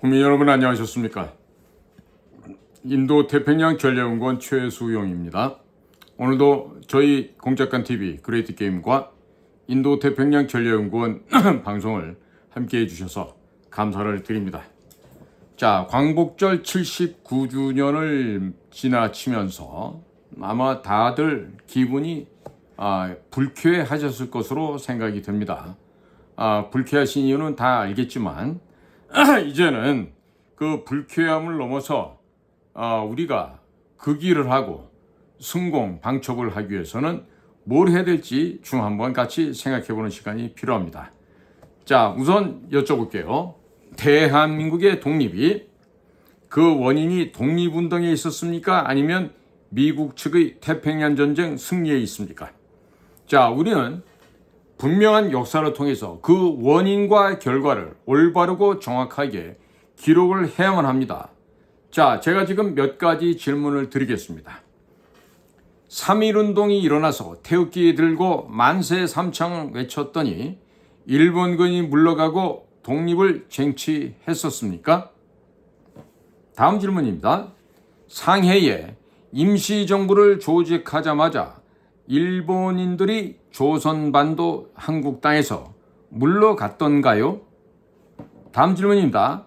국민 여러분 안녕하셨습니까? 인도 태평양 전략연구원 최수용입니다. 오늘도 저희 공작관 TV 그레이트 게임과 인도 태평양 전략연구원 방송을 함께 해주셔서 감사를 드립니다. 자, 광복절 79주년을 지나치면서 아마 다들 기분이 아, 불쾌하셨을 것으로 생각이 듭니다. 아, 불쾌하신 이유는 다 알겠지만 이제는 그 불쾌함을 넘어서 아, 우리가 그 길을 하고 성공 방첩을 하기 위해서는 뭘 해야 될지 중 한번 같이 생각해 보는 시간이 필요합니다. 자, 우선 여쭤볼게요. 대한민국의 독립이 그 원인이 독립운동에 있었습니까? 아니면 미국 측의 태평양 전쟁 승리에 있습니까? 자, 우리는 분명한 역사를 통해서 그 원인과 결과를 올바르고 정확하게 기록을 해야만 합니다. 자, 제가 지금 몇 가지 질문을 드리겠습니다. 3.1운동이 일어나서 태극기 들고 만세 삼창을 외쳤더니 일본군이 물러가고 독립을 쟁취했었습니까? 다음 질문입니다. 상해에 임시정부를 조직하자마자 일본인들이 조선 반도 한국 땅에서 물러갔던가요? 다음 질문입니다.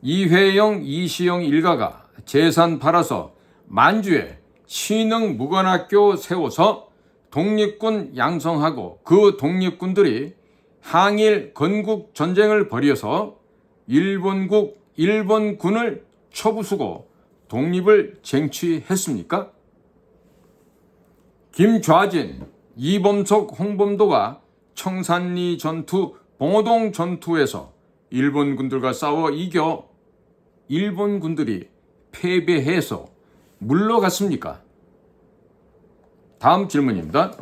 이회영, 이시영 일가가 재산 팔아서 만주에 신흥 무관학교 세워서 독립군 양성하고 그 독립군들이 항일 건국 전쟁을 벌여서 일본국 일본군을 쳐부수고 독립을 쟁취했습니까? 김좌진, 이범석, 홍범도가 청산리 전투, 봉오동 전투에서 일본 군들과 싸워 이겨 일본 군들이 패배해서 물러갔습니까? 다음 질문입니다.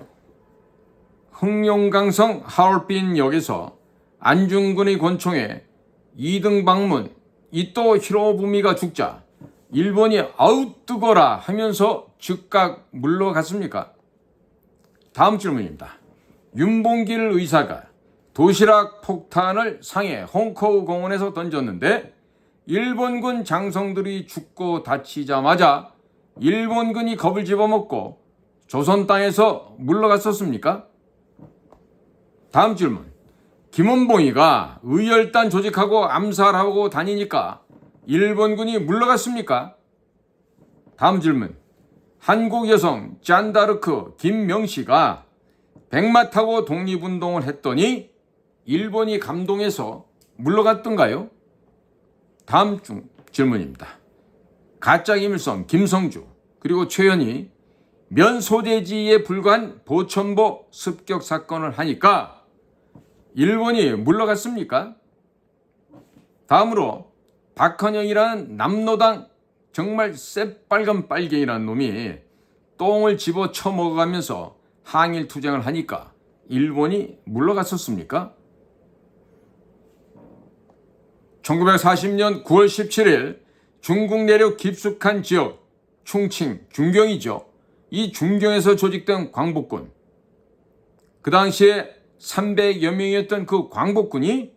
흥룡강성 하얼빈역에서 안중근의 권총에 2등 방문 이또 히로부미가 죽자 일본이 아우 뜨거라 하면서 즉각 물러갔습니까? 다음 질문입니다. 윤봉길 의사가 도시락 폭탄을 상해 홍커우 공원에서 던졌는데 일본군 장성들이 죽고 다치자마자 일본군이 겁을 집어먹고 조선 땅에서 물러갔었습니까? 다음 질문. 김원봉이가 의열단 조직하고 암살하고 다니니까 일본군이 물러갔습니까? 다음 질문. 한국 여성 짠다르크 김명씨가 백마 타고 독립운동을 했더니 일본이 감동해서 물러갔던가요? 다음 중 질문입니다. 가짜 김일성 김성주 그리고 최현이 면소재지에 불과한 보천보 습격 사건을 하니까 일본이 물러갔습니까? 다음으로 박헌영이라는 남노당 정말 새빨간 빨갱이라는 놈이 똥을 집어 쳐먹어가면서 항일 투쟁을 하니까 일본이 물러갔었습니까? 1940년 9월 17일 중국 내륙 깊숙한 지역 충칭 중경이죠. 이 중경에서 조직된 광복군. 그 당시에 300여 명이었던 그 광복군이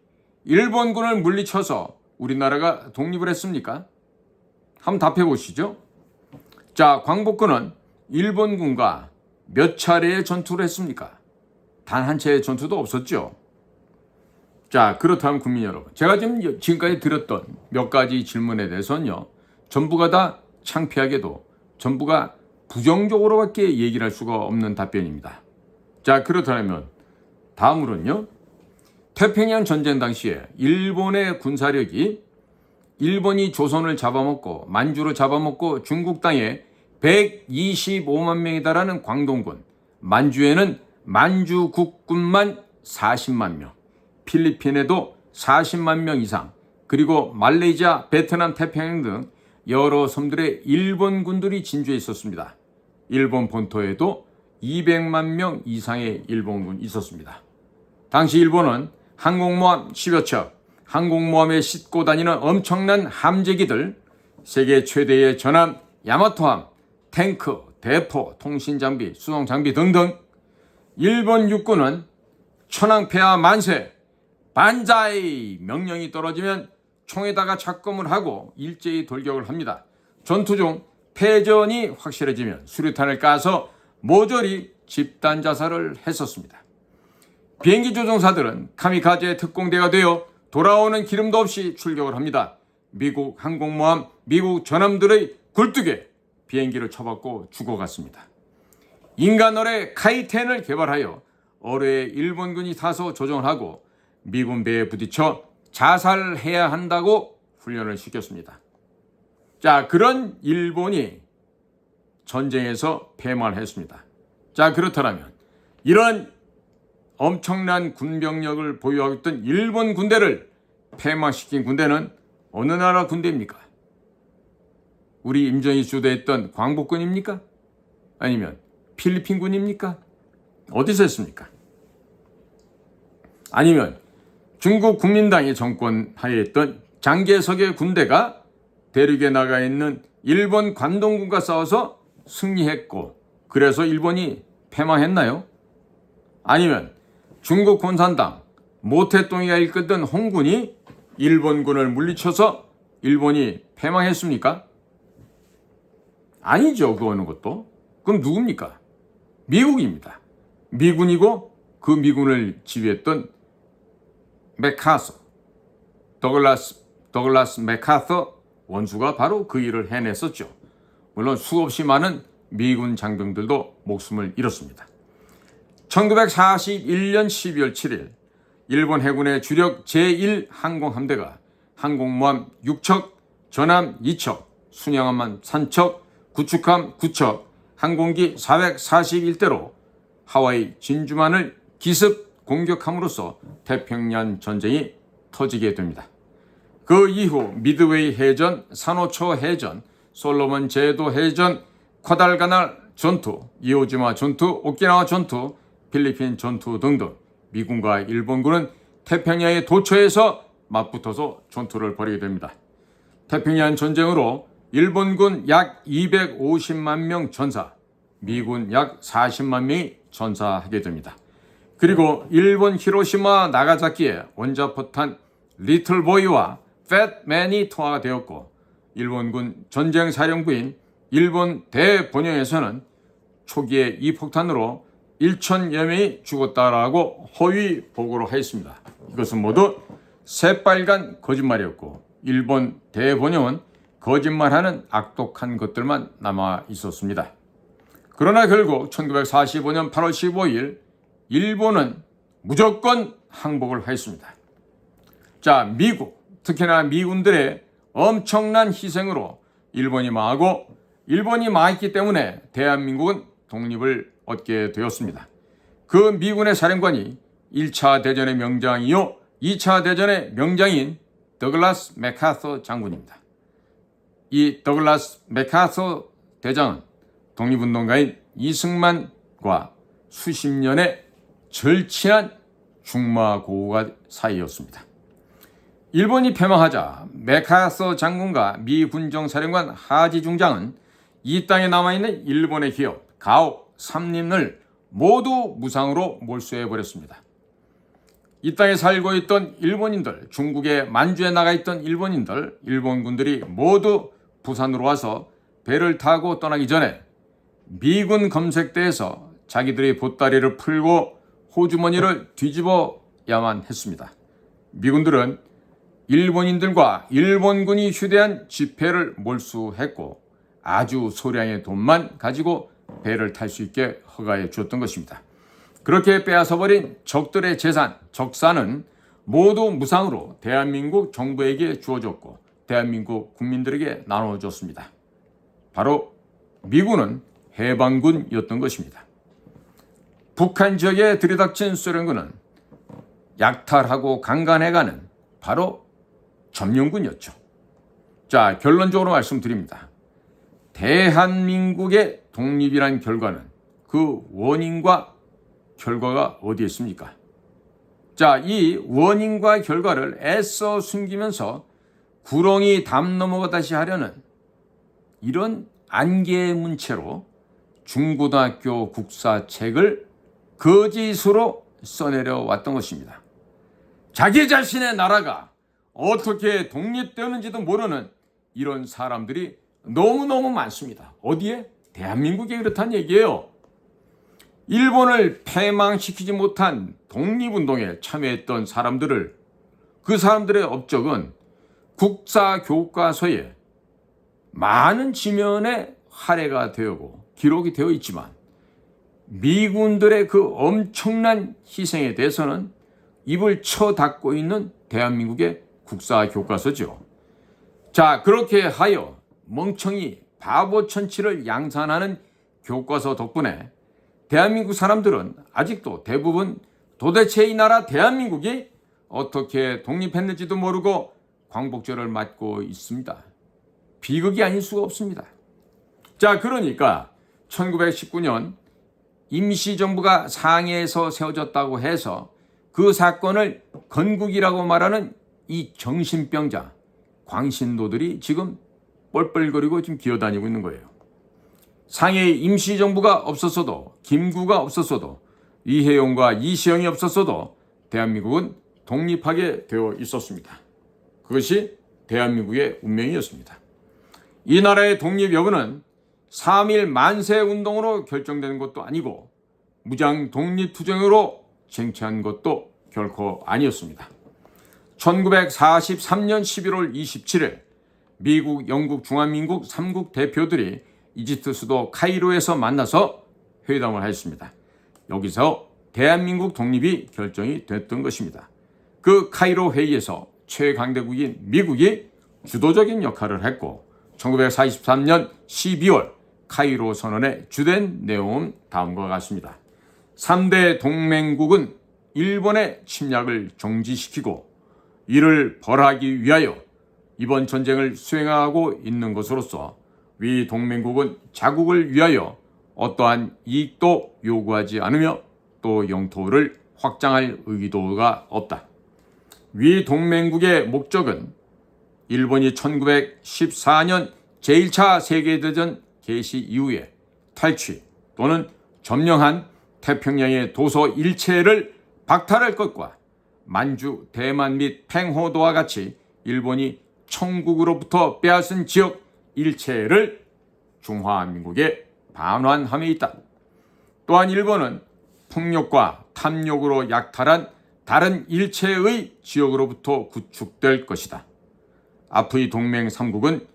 일본군을 물리쳐서 우리나라가 독립을 했습니까? 한번 답해 보시죠. 자, 광복군은 일본군과 몇 차례의 전투를 했습니까? 단 한 차례의 전투도 없었죠. 자, 그렇다면 국민 여러분. 제가 지금 지금까지 드렸던 몇 가지 질문에 대해서는요. 전부가 다 창피하게도 전부가 부정적으로밖에 얘기를 할 수가 없는 답변입니다. 자, 그렇다면 다음으로는요. 태평양 전쟁 당시에 일본의 군사력이 일본이 조선을 잡아먹고 만주를 잡아먹고 중국 땅에 125만 명에 달하는 광동군, 만주에는 만주 국군만 40만 명, 필리핀에도 40만 명 이상, 그리고 말레이시아, 베트남, 태평양 등 여러 섬들의 일본 군들이 진주해 있었습니다. 일본 본토에도 200만 명 이상의 일본군 있었습니다. 당시 일본은 항공모함 10여 척, 항공모함에 싣고 다니는 엄청난 함재기들, 세계 최대의 전함 야마토함, 탱크, 대포, 통신장비, 수송장비 등등 일본 육군은 천황폐하 만세, 반자이 명령이 떨어지면 총에다가 착검을 하고 일제히 돌격을 합니다. 전투 중 패전이 확실해지면 수류탄을 까서 모조리 집단 자살을 했었습니다. 비행기 조종사들은 카미카제 특공대가 되어 돌아오는 기름도 없이 출격을 합니다. 미국 항공모함, 미국 전함들의 굴뚝에 비행기를 쳐박고 죽어갔습니다. 인간어뢰 카이텐을 개발하여 어뢰에 일본군이 타서 조종을 하고 미군 배에 부딪혀 자살해야 한다고 훈련을 시켰습니다. 자, 그런 일본이 전쟁에서 패만 했습니다. 자, 그렇다면 이런 엄청난 군병력을 보유하고 있던 일본 군대를 폐마시킨 군대는 어느 나라 군대입니까? 우리 임정이 주도했던 광복군입니까? 아니면 필리핀 군입니까? 어디서 했습니까? 아니면 중국 국민당이 정권 하에 있던 장개석의 군대가 대륙에 나가 있는 일본 관동군과 싸워서 승리했고 그래서 일본이 패망했나요? 아니면 중국 공산당 모태똥이가 이끌던 홍군이 일본군을 물리쳐서 일본이 패망했습니까? 아니죠. 그 어느 것도. 그럼 누굽니까? 미국입니다. 미군이고 그 미군을 지휘했던 메카서 더글라스 더글라스 메카서 원수가 바로 그 일을 해냈었죠. 물론 수없이 많은 미군 장병들도 목숨을 잃었습니다. 1941년 12월 7일 일본 해군의 주력 제1 항공함대가 항공모함 6척, 전함 2척, 순양함 3척, 구축함 9척, 항공기 441대로 하와이 진주만을 기습 공격함으로써 태평양 전쟁이 터지게 됩니다. 그 이후 미드웨이 해전, 산호초 해전, 솔로몬 제도 해전, 쿼달가날 전투, 이오지마 전투, 오키나와 전투, 필리핀 전투 등등 미군과 일본군은 태평양의 도처에서 맞붙어서 전투를 벌이게 됩니다. 태평양 전쟁으로 일본군 약 250만 명 전사, 미군 약 40만 명이 전사하게 됩니다. 그리고 일본 히로시마 나가자키에 원자포탄 리틀보이와 팻맨이 투하가 되었고 일본군 전쟁 사령부인 일본 대본영에서는 초기에 이 폭탄으로 1천여 명이 죽었다라고 허위 보고를 하였습니다. 이것은 모두 새빨간 거짓말이었고 일본 대본영은 거짓말하는 악독한 것들만 남아 있었습니다. 그러나 결국 1945년 8월 15일 일본은 무조건 항복을 하였습니다. 자, 미국, 특히나 미군들의 엄청난 희생으로 일본이 망하고 일본이 망했기 때문에 대한민국은 독립을 얻게 되었습니다. 그 미군의 사령관이 1차 대전의 명장이요 2차 대전의 명장인 더글라스 메카서 장군입니다. 이 더글라스 메카서 대장은 독립운동가인 이승만과 수십 년의 절친한 중마고우가 사이였습니다. 일본이 패망하자 메카서 장군과 미 군정사령관 하지 중장은 이 땅에 남아있는 일본의 기업 가오 삼린을 모두 무상으로 몰수해 버렸습니다. 이 땅에 살고 있던 일본인들, 중국에 만주에 나가 있던 일본인들, 일본군들이 모두 부산으로 와서 배를 타고 떠나기 전에 미군 검색대에서 자기들의 보따리를 풀고 호주머니를 뒤집어야만 했습니다. 미군들은 일본인들과 일본군이 휴대한 지폐를 몰수했고 아주 소량의 돈만 가지고 배를 탈 수 있게 허가해 주었던 것입니다. 그렇게 빼앗아버린 적들의 재산, 적산은 모두 무상으로 대한민국 정부에게 주어졌고 대한민국 국민들에게 나눠줬습니다. 바로 미군은 해방군이었던 것입니다. 북한 지역에 들이닥친 소련군은 약탈하고 강간해가는 바로 점령군이었죠. 자, 결론적으로 말씀드립니다. 대한민국의 독립이란 결과는 그 원인과 결과가 어디에 있습니까? 자, 이 원인과 결과를 애써 숨기면서 구렁이 담 넘어가다시 하려는 이런 안개의 문체로 중고등학교 국사책을 거짓으로 써내려 왔던 것입니다. 자기 자신의 나라가 어떻게 독립되는지도 모르는 이런 사람들이 너무너무 많습니다. 어디에? 대한민국에 그렇단 얘기예요. 일본을 패망시키지 못한 독립운동에 참여했던 사람들을 그 사람들의 업적은 국사 교과서에 많은 지면에 할애가 되고 기록이 되어 있지만 미군들의 그 엄청난 희생에 대해서는 입을 쳐 닫고 있는 대한민국의 국사 교과서죠. 자, 그렇게 하여 멍청이 바보 천치를 양산하는 교과서 덕분에 대한민국 사람들은 아직도 대부분 도대체 이 나라 대한민국이 어떻게 독립했는지도 모르고 광복절을 맞고 있습니다. 비극이 아닐 수가 없습니다. 자, 그러니까 1919년 임시정부가 상해에서 세워졌다고 해서 그 사건을 건국이라고 말하는 이 정신병자 광신도들이 지금 뻘뻘거리고 지금 기어다니고 있는 거예요. 상해 임시정부가 없었어도 김구가 없었어도 이혜용과 이시영이 없었어도 대한민국은 독립하게 되어 있었습니다. 그것이 대한민국의 운명이었습니다. 이 나라의 독립 여부는 3일 만세 운동으로 결정된 것도 아니고 무장 독립투쟁으로 쟁취한 것도 결코 아니었습니다. 1943년 11월 27일 미국, 영국, 중화민국 3국 대표들이 이집트 수도 카이로에서 만나서 회담을 하였습니다. 여기서 대한민국 독립이 결정이 됐던 것입니다. 그 카이로 회의에서 최강대국인 미국이 주도적인 역할을 했고 1943년 12월 카이로 선언의 주된 내용은 다음과 같습니다. 3대 동맹국은 일본의 침략을 정지시키고 이를 벌하기 위하여 이번 전쟁을 수행하고 있는 것으로서 위 동맹국은 자국을 위하여 어떠한 이익도 요구하지 않으며 또 영토를 확장할 의도가 없다. 위 동맹국의 목적은 일본이 1914년 제1차 세계대전 개시 이후에 탈취 또는 점령한 태평양의 도서 일체를 박탈할 것과 만주, 대만 및 팽호도와 같이 일본이 청국으로부터 빼앗은 지역 일체를 중화민국에 반환함에 있다. 또한 일본은 폭력과 탐욕으로 약탈한 다른 일체의 지역으로부터 구축될 것이다. 아프이 동맹 3국은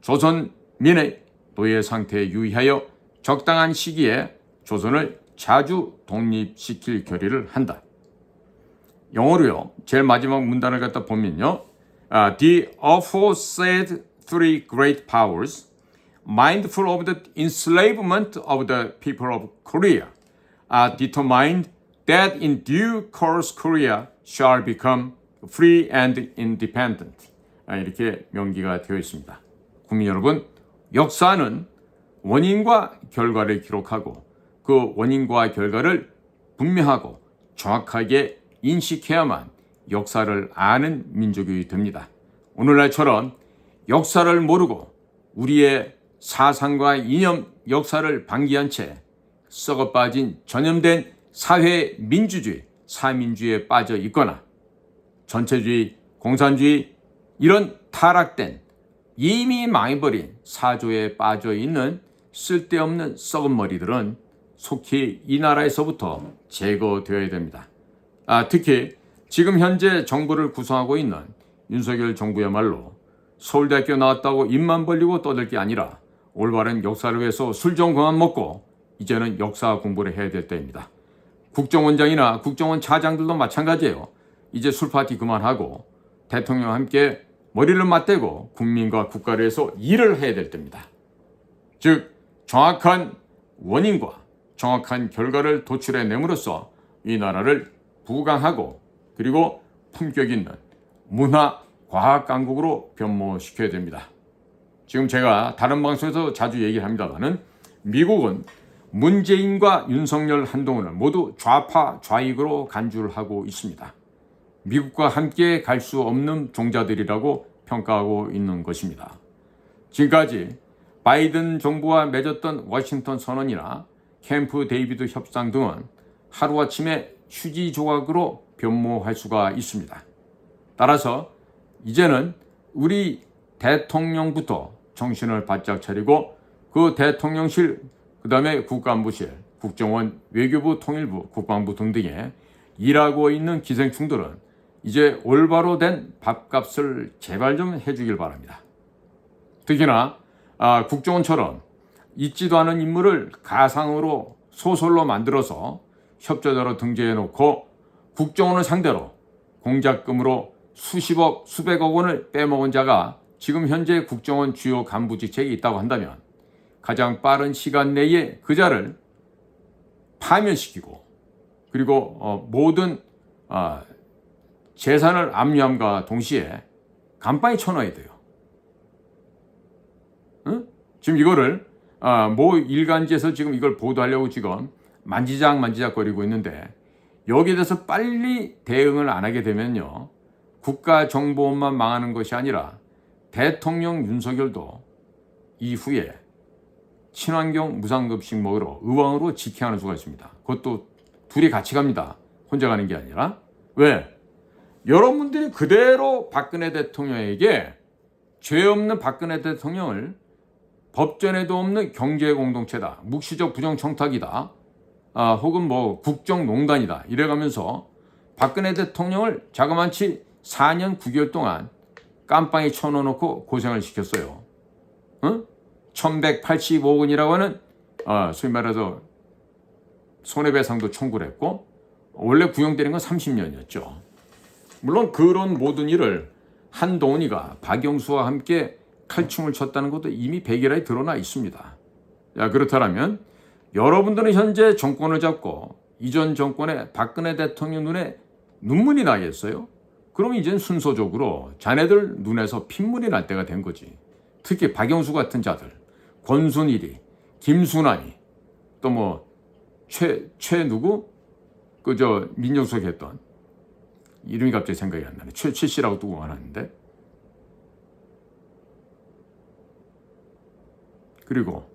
조선민의 노예 상태에 유의하여 적당한 시기에 조선을 자주 독립시킬 결의를 한다. 영어로요. 제일 마지막 문단을 갖다 보면요. Uh, the aforesaid three great powers, mindful of the enslavement of the people of Korea, are determined that in due course Korea shall become free and independent. 아, 이렇게 명기가 되어 있습니다. 국민 여러분, 역사는 원인과 결과를 기록하고 그 원인과 결과를 분명하고 정확하게 인식해야만 역사를 아는 민족이 됩니다. 오늘날처럼 역사를 모르고 우리의 사상과 이념 역사를 방기한 채 썩어 빠진 전염된 사회 민주주의, 사민주의에 빠져 있거나 전체주의, 공산주의 이런 타락된 이미 망해버린 사조에 빠져 있는 쓸데없는 썩은 머리들은 속히 이 나라에서부터 제거되어야 됩니다. 아, 특히 지금 현재 정부를 구성하고 있는 윤석열 정부야말로 서울대학교 나왔다고 입만 벌리고 떠들 게 아니라 올바른 역사를 위해서 술 좀 그만 먹고 이제는 역사 공부를 해야 될 때입니다. 국정원장이나 국정원 차장들도 마찬가지예요. 이제 술 파티 그만하고 대통령과 함께 머리를 맞대고 국민과 국가를 위해서 일을 해야 될 때입니다. 즉 정확한 원인과 정확한 결과를 도출해 내므로써 이 나라를 부강하고 그리고 품격 있는 문화 과학 강국으로 변모시켜야 됩니다. 지금 제가 다른 방송에서 자주 얘기를 합니다만은 미국은 문재인과 윤석열 한동훈을 모두 좌파 좌익으로 간주를 하고 있습니다. 미국과 함께 갈 수 없는 종자들이라고 평가하고 있는 것입니다. 지금까지 바이든 정부와 맺었던 워싱턴 선언이나 캠프 데이비드 협상 등은 하루아침에 휴지 조각으로 변모할 수가 있습니다. 따라서 이제는 우리 대통령부터 정신을 바짝 차리고 그 대통령실, 그 다음에 국가안보실, 국정원, 외교부, 통일부, 국방부 등등에 일하고 있는 기생충들은 이제 올바로 된 밥값을 제발 좀 해주길 바랍니다. 특히나 아, 국정원처럼 있지도 않은 인물을 가상으로 소설로 만들어서 협조자로 등재해 놓고 국정원을 상대로 공작금으로 수십억, 수백억 원을 빼먹은 자가 지금 현재 국정원 주요 간부 직책에 있다고 한다면 가장 빠른 시간 내에 그 자를 파면시키고 그리고 어, 모든 아, 재산을 압류함과 동시에 간판에 쳐넣어야 돼요. 응? 지금 이거를 아, 모 일간지에서 지금 이걸 보도하려고 지금 만지작 만지작거리고 있는데 여기에 대해서 빨리 대응을 안 하게 되면요. 국가 정보원만 망하는 것이 아니라 대통령 윤석열도 이후에 친환경 무상급식 먹으러 의왕으로 직행하는 수가 있습니다. 그것도 둘이 같이 갑니다. 혼자 가는 게 아니라. 왜? 여러분들이 그대로 박근혜 대통령에게 죄 없는 박근혜 대통령을 법전에도 없는 경제 공동체다. 묵시적 부정 청탁이다. 아, 혹은 뭐 국정농단이다. 이래가면서 박근혜 대통령을 자그만치 4년 9개월 동안 깜빵에 쳐넣어놓고 고생을 시켰어요. 응? 1185억 원이라고 하는 아, 소위 말해서 손해배상도 청구를 했고 원래 구형되는 건 30년이었죠. 물론 그런 모든 일을 한동훈이가 박영수와 함께 칼춤을 췄다는 것도 이미 백일화에 드러나 있습니다. 야, 그렇다면 여러분들은 현재 정권을 잡고 이전 정권의 박근혜 대통령 눈에 눈물이 나겠어요? 그럼 이젠 순서적으로 자네들 눈에서 핏물이 날 때가 된 거지. 특히 박영수 같은 자들, 권순일이, 김순환이, 또 뭐 최, 최 누구? 그 저 민정수석 했던 이름이 갑자기 생각이 안 나네. 최, 최 씨라고 두고 하는데 그리고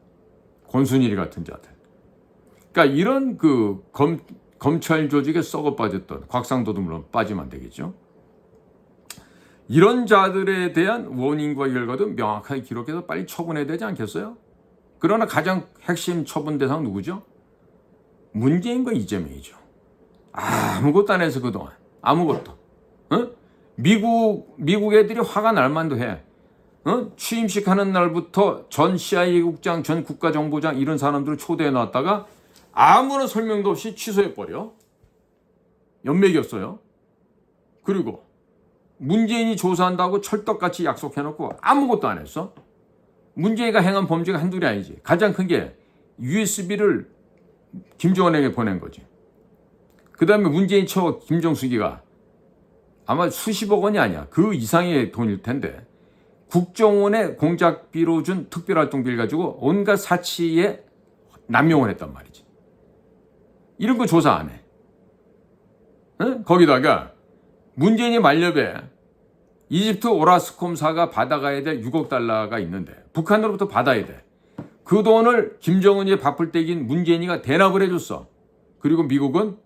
권순일이 같은 자들. 그러니까 이런 그 검, 검찰 조직에 썩어 빠졌던 곽상도도 물론 빠지면 안 되겠죠. 이런 자들에 대한 원인과 결과도 명확하게 기록해서 빨리 처분해야 되지 않겠어요? 그러나 가장 핵심 처분 대상 누구죠? 문재인과 이재명이죠. 아무것도 안 해서 그동안 아무것도. 어? 미국 미국 애들이 화가 날 만도 해. 어? 취임식 하는 날부터 전 CIA 국장, 전 국가정보장 이런 사람들을 초대해 놨다가 아무런 설명도 없이 취소해 버려. 연맥이었어요. 그리고 문재인이 조사한다고 철떡같이 약속해놓고 아무것도 안 했어. 문재인가 행한 범죄가 한둘이 아니지. 가장 큰 게 USB를 김정은에게 보낸 거지. 그 다음에 문재인 처 김정숙이가 아마 수십억 원이 아니야. 그 이상의 돈일 텐데. 국정원에 공작비로 준 특별활동비를 가지고 온갖 사치에 남용을 했단 말이지. 이런 거 조사 안 해. 응? 거기다가 문재인이 만렵에 이집트 오라스콤사가 받아가야 될 6억 달러가 있는데 북한으로부터 받아야 돼. 그 돈을 김정은이 바쁠 때긴 문재인이가 대납을 해줬어. 그리고 미국은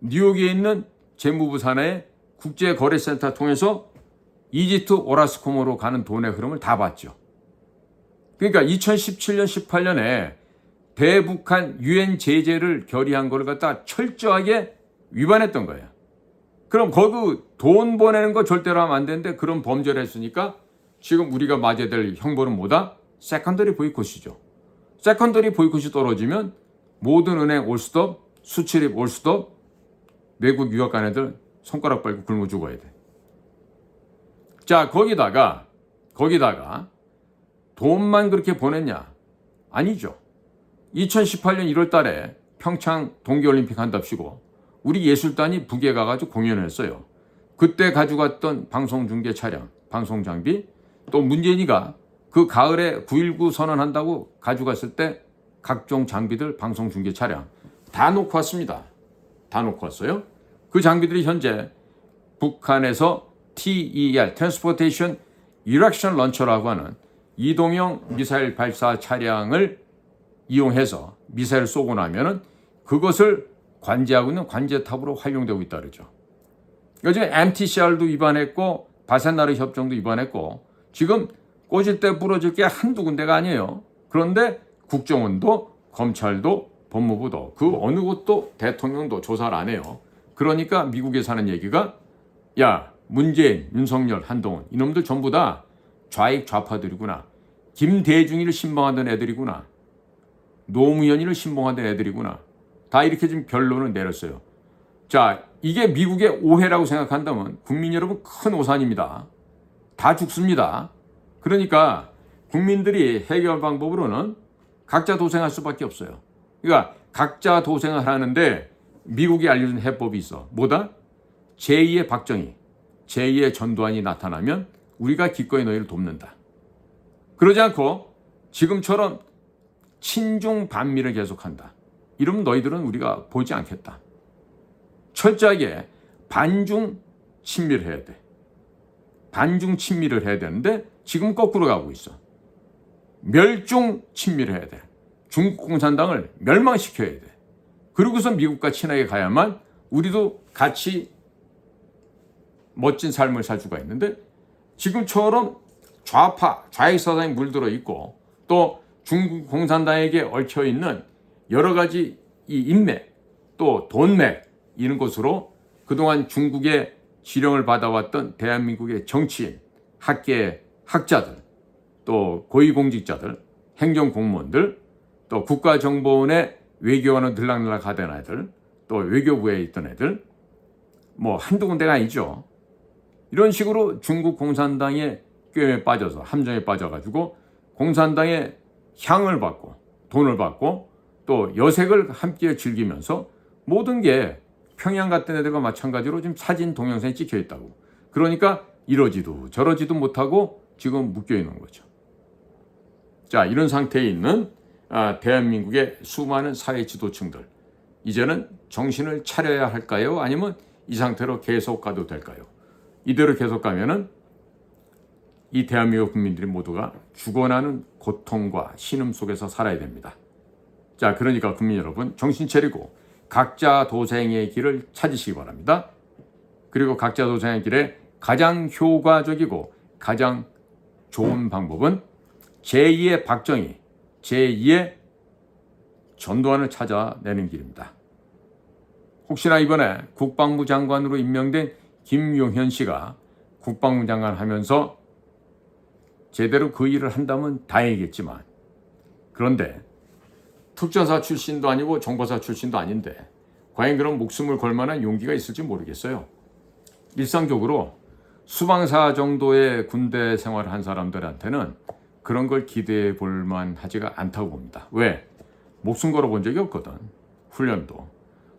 뉴욕에 있는 재무부 산하의 국제거래센터 통해서 이집트 오라스콤으로 가는 돈의 흐름을 다 봤죠. 그러니까 2017년, 18년에 대북한 유엔 제재를 결의한 걸 갖다 철저하게 위반했던 거예요. 그럼 거기 돈 보내는 거 절대로 하면 안 되는데 그런 범죄를 했으니까 지금 우리가 맞아야 될 형벌은 뭐다? 세컨더리 보이콧이죠. 세컨더리 보이콧이 떨어지면 모든 은행 올스톱, 수출입 올스톱, 외국 유학 간 애들 손가락 빨고 굶어 죽어야 돼. 자, 거기다가, 거기다가 돈만 그렇게 보냈냐? 아니죠. 2018년 1월 달에 평창 동계올림픽 한답시고 우리 예술단이 북에 가가지고 공연을 했어요. 그때 가져갔던 방송 중계 차량, 방송 장비, 또 문재인이가 그 가을에 9.19 선언한다고 가져갔을 때 각종 장비들, 방송 중계 차량 다 놓고 왔습니다. 다 놓고 왔어요. 그 장비들이 현재 북한에서 TER, Transportation Erection Launcher라고 하는 이동형 미사일 발사 차량을 이용해서 미사일 쏘고 나면은 그것을 관제하고 있는 관제탑으로 활용되고 있다 그러죠. 요즘 MTCR도 위반했고 바센나르 협정도 위반했고 지금 꼬질 때 부러질 게 한두 군데가 아니에요. 그런데 국정원도 검찰도 법무부도 그 어느 곳도 대통령도 조사를 안 해요. 그러니까 미국에서 하는 얘기가 야 문재인, 윤석열, 한동훈 이놈들 전부 다 좌익 좌파들이구나. 김대중이를 신봉하던 애들이구나. 노무현이를 신봉하던 애들이구나. 다 이렇게 지금 결론을 내렸어요. 자, 이게 미국의 오해라고 생각한다면 국민 여러분 큰 오산입니다. 다 죽습니다. 그러니까 국민들이 해결 방법으로는 각자 도생할 수밖에 없어요. 그러니까 각자 도생을 하는데 미국이 알려준 해법이 있어. 뭐다? 제2의 박정희, 제2의 전두환이 나타나면 우리가 기꺼이 너희를 돕는다. 그러지 않고 지금처럼 친중 반미를 계속한다. 이러면 너희들은 우리가 보지 않겠다. 철저하게 반중 친미를 해야 돼. 반중 친미를 해야 되는데 지금 거꾸로 가고 있어. 멸중 친미를 해야 돼. 중국 공산당을 멸망시켜야 돼. 그러고서 미국과 친하게 가야만 우리도 같이 멋진 삶을 살 수가 있는데 지금처럼 좌파, 좌익 사상이 물들어 있고 또 중국 공산당에게 얽혀 있는 여러 가지 이 인맥 또 돈맥 이런 것으로 그동안 중국의 지령을 받아왔던 대한민국의 정치인, 학계 학자들, 또 고위공직자들, 행정공무원들, 또 국가정보원의 외교관은 들락날락 하던 애들, 또 외교부에 있던 애들, 뭐 한두 군데가 아니죠. 이런 식으로 중국 공산당의 꾀에 빠져서 함정에 빠져가지고 공산당의 향을 받고 돈을 받고 또 여색을 함께 즐기면서 모든 게 평양 같은 애들과 마찬가지로 지금 사진 동영상에 찍혀 있다고. 그러니까 이러지도 저러지도 못하고 지금 묶여 있는 거죠. 자, 이런 상태에 있는 아, 대한민국의 수많은 사회 지도층들. 이제는 정신을 차려야 할까요? 아니면 이 상태로 계속 가도 될까요? 이대로 계속 가면은 이 대한민국 국민들이 모두가 죽어나는 고통과 신음 속에서 살아야 됩니다. 자, 그러니까 국민 여러분 정신 차리고 각자 도생의 길을 찾으시기 바랍니다. 그리고 각자 도생의 길에 가장 효과적이고 가장 좋은 방법은 제2의 박정희, 제2의 전두환을 찾아내는 길입니다. 혹시나 이번에 국방부 장관으로 임명된 김용현 씨가 국방부 장관 하면서 제대로 그 일을 한다면 다행이겠지만 그런데 특전사 출신도 아니고 정보사 출신도 아닌데 과연 그런 목숨을 걸 만한 용기가 있을지 모르겠어요. 일상적으로 수방사 정도의 군대 생활을 한 사람들한테는 그런 걸 기대해 볼 만하지가 않다고 봅니다. 왜? 목숨 걸어 본 적이 없거든. 훈련도.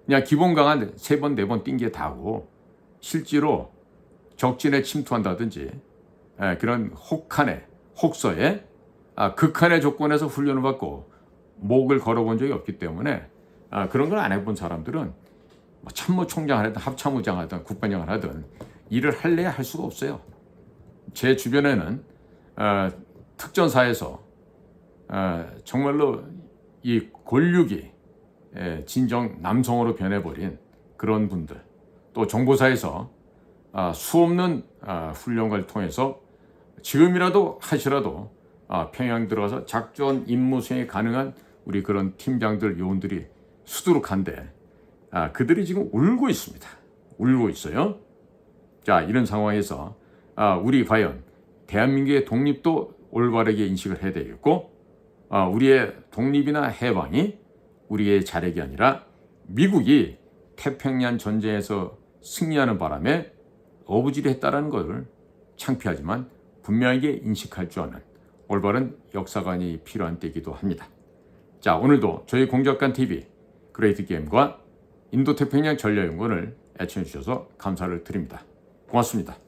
그냥 기본 강한 세 번, 네 번 뛴 게 다고 실제로 적진에 침투한다든지 예, 그런 혹한의 혹서에 아, 극한의 조건에서 훈련을 받고 목을 걸어본 적이 없기 때문에 아, 그런 걸 안 해본 사람들은 뭐 참모 총장 하든 합참의장 하든 국방장을 하든 일을 할래야 할 수가 없어요. 제 주변에는 어, 특전사에서 어, 정말로 이 권력이 예, 진정 남성으로 변해버린 그런 분들 또 정보사에서 아, 수없는 아, 훈련을 통해서 지금이라도 하시라도 아, 평양 들어가서 작전 임무 수행이 가능한 우리 그런 팀장들 요원들이 수두룩한데 아, 그들이 지금 울고 있습니다. 울고 있어요. 자 이런 상황에서 아, 우리 과연 대한민국의 독립도 올바르게 인식을 해야 되겠고 아, 우리의 독립이나 해방이 우리의 자력이 아니라 미국이 태평양 전쟁에서 승리하는 바람에 어부지리했다라는 것을 창피하지만 분명하게 인식할 줄 아는 올바른 역사관이 필요한 때이기도 합니다. 자, 오늘도 저희 공작관 TV 그레이트 게임과 인도태평양 전략연구원을 애청해 주셔서 감사를 드립니다. 고맙습니다.